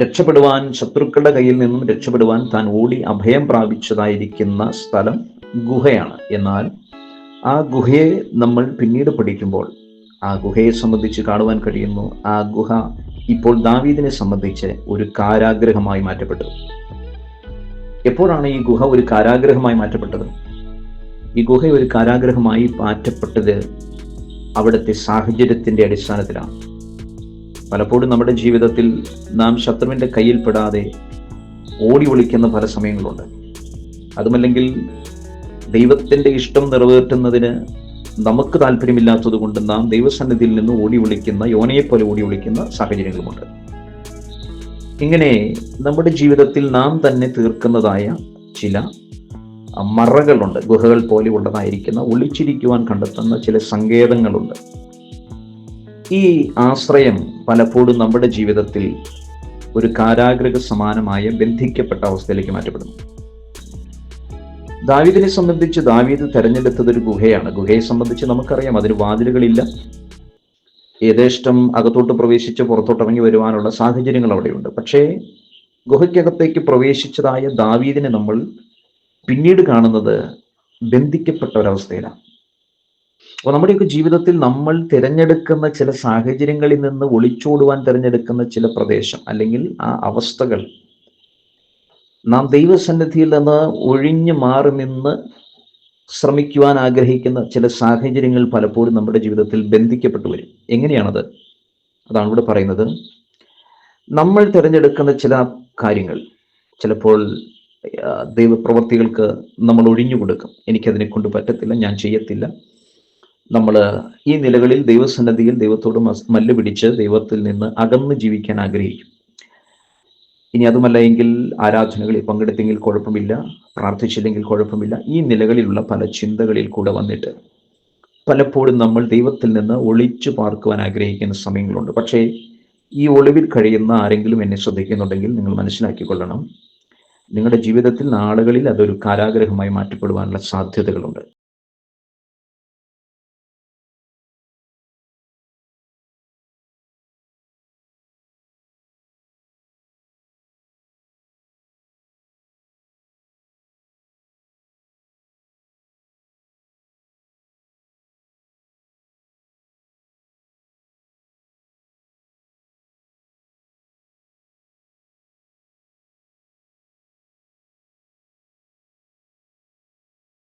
രക്ഷപ്പെടുവാൻ ശത്രുക്കളുടെ കയ്യിൽ നിന്നും രക്ഷപ്പെടുവാൻ താൻ ഓടി അഭയം പ്രാപിച്ചതായിരിക്കുന്ന സ്ഥലം ഗുഹയാണ്. എന്നാൽ ആ ഗുഹയെ നമ്മൾ പിന്നീട് പഠിക്കുമ്പോൾ ആ ഗുഹയെ സംബന്ധിച്ച് കാണുവാൻ കഴിയുന്നു. ആ ഗുഹ ഇപ്പോൾ ദാവീദിനെ സംബന്ധിച്ച് ഒരു കാരാഗ്രഹമായി മാറ്റപ്പെട്ടത് എപ്പോഴാണ് ഈ ഗുഹ ഒരു കാരാഗ്രഹമായി മാറ്റപ്പെട്ടത്? ഈ ഗുഹ ഒരു കാരാഗ്രഹമായി മാറ്റപ്പെട്ടത് അവിടുത്തെ സാഹചര്യത്തിന്റെ അടിസ്ഥാനത്തിലാണ്. പലപ്പോഴും നമ്മുടെ ജീവിതത്തിൽ നാം ശത്രുവിന്റെ കയ്യിൽപ്പെടാതെ ഓടി ഒളിക്കുന്ന പല സമയങ്ങളുണ്ട്. അതുമല്ലെങ്കിൽ ദൈവത്തിന്റെ ഇഷ്ടം നിറവേറ്റുന്നതിന് നമുക്ക് താല്പര്യമില്ലാത്തത് കൊണ്ട് നാം ദൈവസന്നിധിയിൽ നിന്ന് ഓടി ഒളിക്കുന്ന യോനയെപ്പോലെ ഓടി ഒളിക്കുന്ന സാഹചര്യങ്ങളുമുണ്ട്. ഇങ്ങനെ നമ്മുടെ ജീവിതത്തിൽ നാം തന്നെ തീർക്കുന്നതായ ചില മറകളുണ്ട്. ഗുഹകൾ പോലെ ഉള്ളതായിരിക്കുന്ന ഒളിച്ചിരിക്കുവാൻ കണ്ടെത്തുന്ന ചില സങ്കേതങ്ങളുണ്ട്. ഈ ആശ്രയം പലപ്പോഴും നമ്മുടെ ജീവിതത്തിൽ ഒരു കാരാഗ്രഹ സമാനമായ ബന്ധിക്കപ്പെട്ട അവസ്ഥയിലേക്ക് മാറ്റപ്പെടുന്നു. ദാവീദിനെ സംബന്ധിച്ച് ദാവീദ് തെരഞ്ഞെടുത്തത് ഒരു ഗുഹയാണ്. ഗുഹയെ സംബന്ധിച്ച് നമുക്കറിയാം അതിന് വാതിലുകളില്ല. യഥേഷ്ടം അകത്തോട്ട് പ്രവേശിച്ച് പുറത്തോട്ട് ഇറങ്ങി വരുവാനുള്ള സാഹചര്യങ്ങൾ അവിടെയുണ്ട്. പക്ഷേ ഗുഹയ്ക്കകത്തേക്ക് പ്രവേശിച്ചതായ ദാവീദിനെ നമ്മൾ പിന്നീട് കാണുന്നത് ബന്ധിക്കപ്പെട്ട ഒരവസ്ഥയിലാണ്. അപ്പോൾ നമ്മുടെയൊക്കെ ജീവിതത്തിൽ നമ്മൾ തിരഞ്ഞെടുക്കുന്ന ചില സാഹചര്യങ്ങളിൽ നിന്ന് ഒളിച്ചോടുവാൻ തിരഞ്ഞെടുക്കുന്ന ചില പ്രദേശം അല്ലെങ്കിൽ ആ അവസ്ഥകൾ നാം ദൈവസന്നിധിയിൽ നിന്ന് ഒഴിഞ്ഞു മാറി നിന്ന് ശ്രമിക്കുവാൻ ആഗ്രഹിക്കുന്ന ചില സാഹചര്യങ്ങൾ പലപ്പോഴും നമ്മുടെ ജീവിതത്തിൽ ബന്ധിക്കപ്പെട്ടു വരും. എങ്ങനെയാണത്? അതാണ് ഇവിടെ പറയുന്നത്. നമ്മൾ തിരഞ്ഞെടുക്കുന്ന ചില കാര്യങ്ങൾ ചിലപ്പോൾ ദൈവപ്രവർത്തികൾക്ക് നമ്മൾ ഒഴിഞ്ഞു കൊടുക്കും. എനിക്കതിനെ കൊണ്ട് പറ്റത്തില്ല ഞാൻ ചെയ്യത്തില്ല. നമ്മൾ ഈ നിലകളിൽ ദൈവസന്നദ്ധിയിൽ ദൈവത്തോട് മല്ല് പിടിച്ച് ദൈവത്തിൽ നിന്ന് അകന്ന് ജീവിക്കാൻ ആഗ്രഹിക്കും. ഇനി അതുമല്ല എങ്കിൽ ആരാധനകളിൽ പങ്കെടുത്തെങ്കിൽ കുഴപ്പമില്ല പ്രാർത്ഥിച്ചില്ലെങ്കിൽ കുഴപ്പമില്ല ഈ നിലകളിലുള്ള പല ചിന്തകളിൽ കൂടെ വന്നിട്ട് പലപ്പോഴും നമ്മൾ ദൈവത്തിൽ നിന്ന് ഒളിച്ചു പാർക്കുവാൻ ആഗ്രഹിക്കുന്ന സമയങ്ങളുണ്ട്. പക്ഷേ ഈ ഒളിവിൽ കഴിയുന്ന ആരെങ്കിലും എന്നെ ശ്രദ്ധിക്കുന്നുണ്ടെങ്കിൽ നിങ്ങൾ മനസ്സിലാക്കിക്കൊള്ളണം. നിങ്ങളുടെ ജീവിതത്തിൽ നാളുകളിൽ അതൊരു കാരാഗ്രഹമായി മാറ്റപ്പെടുവാനുള്ള സാധ്യതകളുണ്ട്.